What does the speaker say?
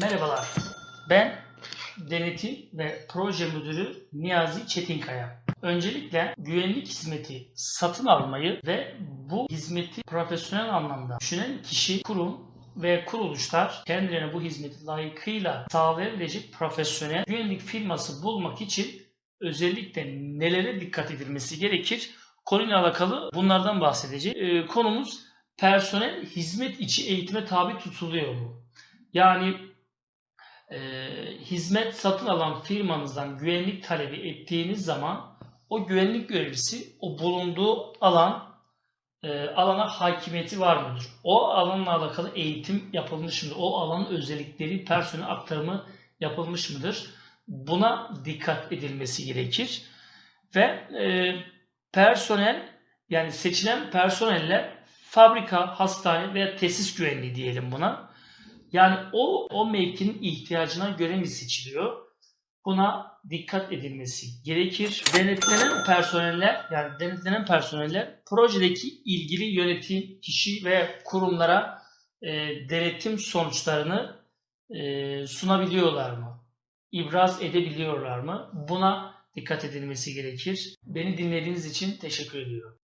Merhabalar. Ben Denetim ve Proje Müdürü Niyazi Çetinkaya. Öncelikle güvenlik hizmeti satın almayı ve bu hizmeti profesyonel anlamda düşünen kişi, kurum ve kuruluşlar kendilerine bu hizmeti layıkıyla sağlayabilecek profesyonel güvenlik firması bulmak için özellikle nelere dikkat edilmesi gerekir? Konuyla alakalı bunlardan bahsedeceğim. Ee, konumuz personel hizmet içi eğitime tabi tutuluyor mu? Yani e, hizmet satın alan firmanızdan güvenlik talebi ettiğiniz zaman o güvenlik görevlisi o bulunduğu alan e, alana hakimiyeti var mıdır? O alanla alakalı eğitim yapılmış mıdır? O alanın özellikleri, personel aktarımı yapılmış mıdır? Buna dikkat edilmesi gerekir. Ve e, personel yani seçilen personeller fabrika, hastane veya tesis güvenliği diyelim buna. Yani o o mevkinin ihtiyacına göre mi seçiliyor? Buna dikkat edilmesi gerekir. Denetlenen personeller yani denetlenen personeller projedeki ilgili yönetim kişi ve kurumlara e, denetim sonuçlarını e, sunabiliyorlar mı? İbraz edebiliyorlar mı? Buna dikkat edilmesi gerekir. Beni dinlediğiniz için teşekkür ediyorum.